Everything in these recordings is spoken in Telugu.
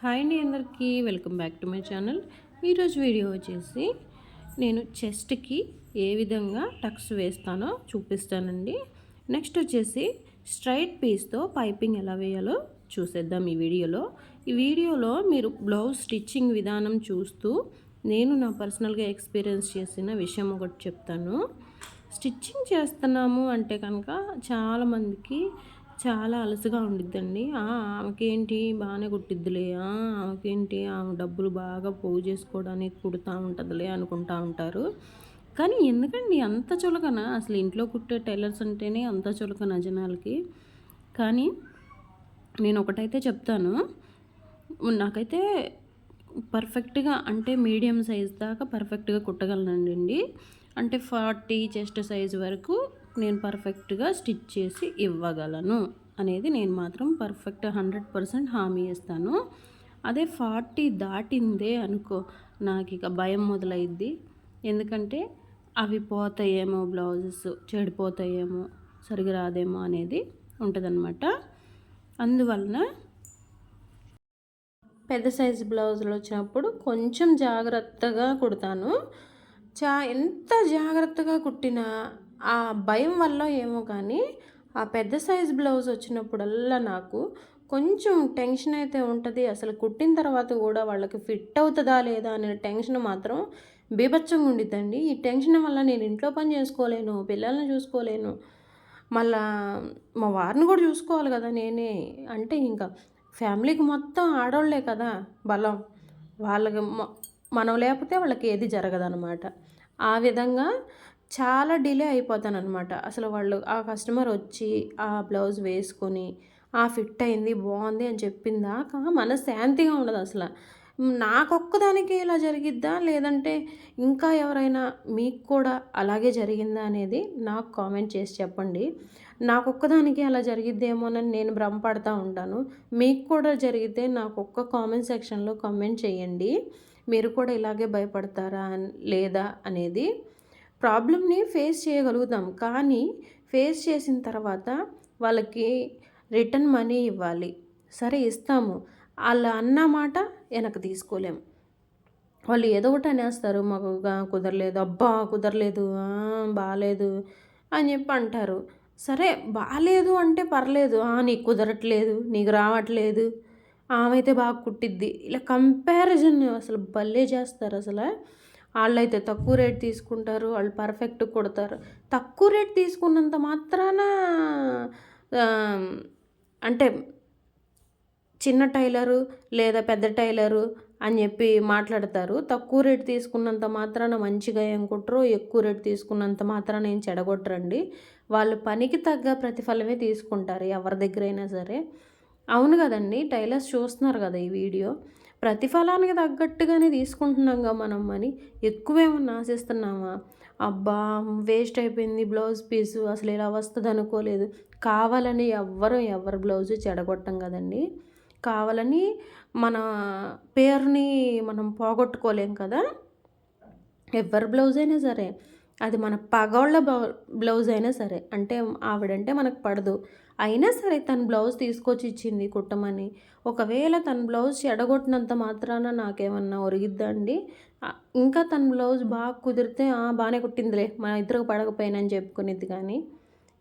హాయ్ అండి అందరికీ. Welcome back to my channel. ఈరోజు వీడియో వచ్చేసి నేను చెస్ట్కి ఏ విధంగా టక్స్ వేస్తానో చూపిస్తానండి. నెక్స్ట్ వచ్చేసి స్ట్రైట్ పీస్తో పైపింగ్ ఎలా వేయాలో చూసేద్దాం ఈ వీడియోలో. ఈ వీడియోలో మీరు బ్లౌజ్ స్టిచ్చింగ్ విధానం చూస్తూ నేను నా పర్సనల్గా ఎక్స్పీరియన్స్ చేసిన విషయం ఒకటి చెప్తాను. స్టిచ్చింగ్ చేస్తున్నాము అంటే కనుక చాలామందికి చాలా అలసగా ఉండిద్దండి. ఆమెకేంటి? బాగానే కుట్టిద్దిలే. ఆమెకేంటి? ఆమె డబ్బులు బాగా పోగు చేసుకోవడానికి కుడుతూ ఉంటుందిలే అనుకుంటా ఉంటారు. కానీ ఎందుకండి? అంత చులకన. అసలు ఇంట్లో కుట్టే టైలర్స్ అంటేనే అంత చులకన జనాలకి. కానీ నేను ఒకటైతే చెప్తాను. నాకైతే పర్ఫెక్ట్గా అంటే మీడియం సైజ్ దాకా పర్ఫెక్ట్గా కుట్టగలనండి. అంటే ఫార్టీ చెస్ట్ సైజ్ వరకు నేను పర్ఫెక్ట్గా స్టిచ్ చేసి ఇవ్వగలను అనేది నేను మాత్రం పర్ఫెక్ట్ హండ్రెడ్ పర్సెంట్ హామీ ఇస్తాను. అదే ఫార్టీ దాటిందే అనుకో నాకు ఇక భయం మొదలైద్ది. ఎందుకంటే అవి పోతాయేమో బ్లౌజెస్ చెడిపోతాయేమో సరిగా రాదేమో అనేది ఉంటుందన్నమాట. అందువలన పెద్ద సైజు బ్లౌజులు వచ్చినప్పుడు కొంచెం జాగ్రత్తగా కుడతాను. చా ఎంత జాగ్రత్తగా కుట్టినా ఆ భయం వల్ల ఏమో కానీ ఆ పెద్ద సైజ్ బ్లౌజ్ వచ్చినప్పుడల్లా నాకు కొంచెం టెన్షన్ అయితే ఉంటుంది. అసలు కుట్టిన తర్వాత కూడా వాళ్ళకి ఫిట్ అవుతుందా లేదా అనే టెన్షన్ మాత్రం బీభత్సంగా ఉండిద్దండి. ఈ టెన్షన్ వల్ల నేను ఇంట్లో పని చేసుకోలేను పిల్లల్ని చూసుకోలేను. మళ్ళా మా వారిని కూడా చూసుకోవాలి కదా నేనే. అంటే ఇంకా ఫ్యామిలీకి మొత్తం ఆడవాళ్ళే కదా బలం. వాళ్ళకి మనం లేకపోతే వాళ్ళకి ఏది జరగదనమాట ఆ విధంగా చాలా డిలే అయిపోతానన్నమాట. అసలు వాళ్ళు ఆ కస్టమర్ వచ్చి ఆ బ్లౌజ్ వేసుకొని ఆ ఫిట్ అయింది బాగుంది అని చెప్పిందాక మనశ్శాంతిగా ఉండదు అసలు. నాకొక్కదానికి ఇలా జరిగిద్దా? లేదంటే ఇంకా ఎవరైనా మీకు కూడా అలాగే జరిగిందా అనేది నాకు కామెంట్ చేసి చెప్పండి. నాకొక్కదానికి అలా జరిగిద్దేమోనని నేను భ్రమపడతా ఉంటాను. మీకు కూడా జరిగితే నాకు ఒక్క కామెంట్ సెక్షన్లో కామెంట్ చేయండి. మీరు కూడా ఇలాగే భయపడతారా లేదా అనేది ప్రాబ్లమ్ని ఫేస్ చేయగలుగుతాం. కానీ ఫేస్ చేసిన తర్వాత వాళ్ళకి రిటర్న్ మనీ ఇవ్వాలి. సరే ఇస్తాము. వాళ్ళ అన్నమాట వెనక్కి తీసుకోలేము వాళ్ళు ఏదో ఒకటి అనేస్తారు. మాకు కుదరలేదు. అబ్బా కుదరలేదు. బాగాలేదు అని చెప్పి అంటారు. సరే బాగాలేదు అంటే పర్లేదు. "ఆ, నీకు కుదరట్లేదు. నీకు రావట్లేదు. ఆమె అయితే బాగా కుట్టిద్ది. ఇలా కంపారిజన్ అసలు భలే చేస్తారు. అసలు వాళ్ళైతే తక్కువ రేట్ తీసుకుంటారు వాళ్ళు పర్ఫెక్ట్ కొడతారు. తక్కువ రేట్ తీసుకున్నంత మాత్రాన అంటే చిన్న టైలరు లేదా పెద్ద టైలరు అని చెప్పి మాట్లాడతారు. తక్కువ రేట్ తీసుకున్నంత మాత్రాన మంచిగా ఏం కుట్టరు ఎక్కువ రేట్ తీసుకున్నంత మాత్రాన ఏం చెడగొట్టరండి. వాళ్ళు పనికి తగ్గ ప్రతిఫలమే తీసుకుంటారు ఎవరి దగ్గర అయినా సరే. అవును కదండి టైలర్స్ చూస్తున్నారు కదా ఈ వీడియో. ప్రతిఫలానికి తగ్గట్టుగానే తీసుకుంటున్నాంగా మనం అని ఎక్కువేమన్నా ఆశిస్తున్నామా అబ్బా వేస్ట్ అయిపోయింది బ్లౌజ్ పీసు. అసలు ఇలా వస్తుంది అనుకోలేదు. కావాలని ఎవ్వరు ఎవరి బ్లౌజు చెడగొట్టం కదండి. కావాలని మన పేరుని మనం పోగొట్టుకోలేం కదా. ఎవరి బ్లౌజ్ అయినా సరే. అది మన పగోళ్ళ బ్లౌ- బ్లౌజ్ అయినా సరే అంటే ఆవిడంటే మనకు పడదు. అయినా సరే తన బ్లౌజ్ తీసుకొచ్చి ఇచ్చింది కుట్టమని. ఒకవేళ తన బ్లౌజ్ చెడగొట్టినంత మాత్రాన నాకేమన్నా ఒరిగిద్దండి? ఇంకా తన బ్లౌజ్ బాగా కుదిరితే బాగానే కుట్టిందిలే మన ఇద్దరికి పడకపోయానని చెప్పుకునేది కానీ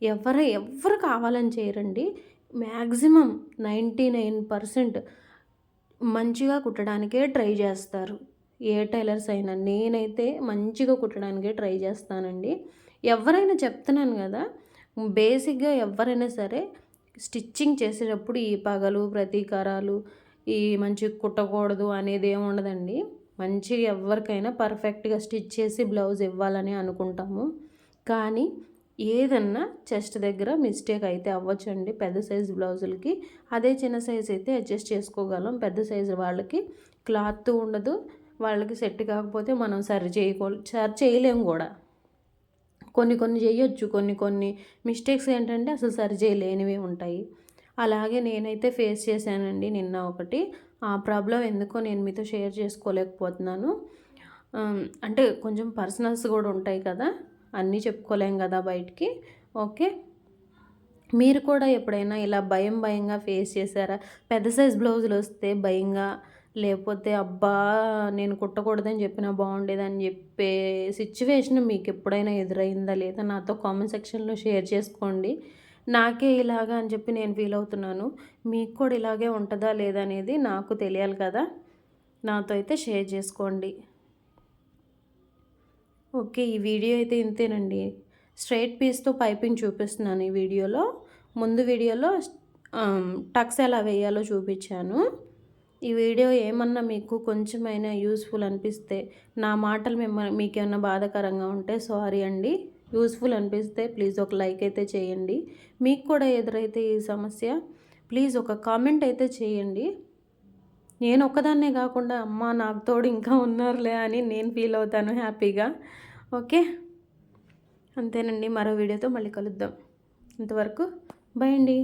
ఎవరు ఎవరు కావాలని చేయరండి. మ్యాక్సిమం నైంటీ నైన్ పర్సెంట్ మంచిగా కుట్టడానికే ట్రై చేస్తారు. ఏ టైలర్స్ అయినా నేనైతే మంచిగా కుట్టడానికే ట్రై చేస్తానండి. ఎవరైనా చెప్తున్నాను కదా బేసిక్గా ఎవరైనా సరే స్టిచ్చింగ్ చేసేటప్పుడు ఈ పగలు ప్రతీకారాలు ఈ మంచి కుట్టకూడదు అనేది ఏమి ఉండదండి. మంచిగా ఎవరికైనా పర్ఫెక్ట్గా స్టిచ్ చేసి బ్లౌజ్ ఇవ్వాలని అనుకుంటాము. కానీ ఏదన్నా చెస్ట్ దగ్గర మిస్టేక్ అయితే అవ్వచ్చండి పెద్ద సైజు బ్లౌజులకి. అదే చిన్న సైజ్ అయితే అడ్జస్ట్ చేసుకోగలం. పెద్ద సైజు వాళ్ళకి క్లాత్ ఉండదు. వాళ్ళకి సెట్ కాకపోతే మనం సరి చేయకో సరి చేయలేము కూడా. కొన్ని కొన్ని చేయొచ్చు కొన్ని కొన్ని మిస్టేక్స్ ఏంటంటే అసలు సరి చేయలేనివి ఉంటాయి. అలాగే నేనైతే ఫేస్ చేశానండి నిన్న ఒకటి. ఆ ప్రాబ్లం ఎందుకో నేను మీతో షేర్ చేసుకోలేకపోతున్నాను. అంటే కొంచెం పర్సనల్స్ కూడా ఉంటాయి కదా అన్నీ చెప్పుకోలేం కదా బయటికి. ఓకే? మీరు కూడా ఎప్పుడైనా ఇలా భయం భయంగా ఫేస్ చేశారా? పెద్ద సైజ్ బ్లౌజులు వస్తే భయంగా లేకపోతే అబ్బా నేను కుట్టకూడదని చెప్పినా బాగుండేదని చెప్పే సిచ్యువేషన్ మీకు ఎప్పుడైనా ఎదురైందా లేదా నాతో కామెంట్ సెక్షన్లో షేర్ చేసుకోండి. నాకే ఇలాగా అని చెప్పి నేను ఫీల్ అవుతున్నాను. మీకు కూడా ఇలాగే ఉంటుందా లేదా అనేది నాకు తెలియాలి కదా. నాతో అయితే షేర్ చేసుకోండి. ఓకే ఈ వీడియో అయితే ఇంతేనండి. స్ట్రైట్ పీస్తో పైపింగ్ చూపిస్తున్నాను ఈ వీడియోలో. ముందు వీడియోలో టక్స్ ఎలా వేయాలో చూపించాను. ఈ వీడియో ఏమన్నా మీకు కొంచెమైనా యూస్ఫుల్ అనిపిస్తే నా మాటలు మిమ్మల్ని మీకేమన్నా బాధాకరంగా ఉంటే సారీ అండి. యూస్ఫుల్ అనిపిస్తే ప్లీజ్ ఒక లైక్ అయితే చేయండి. మీకు కూడా ఎదురైతే ఈ సమస్య ప్లీజ్ ఒక కామెంట్ అయితే చేయండి. నేను ఒక్కదాన్నే కాకుండా అమ్మ నాకు తోడు ఇంకా ఉన్నారులే అని నేను ఫీల్ అవుతాను హ్యాపీగా. ఓకే? అంతేనండి మరో వీడియోతో మళ్ళీ కలుద్దాం. ఇంతవరకు బై అండి.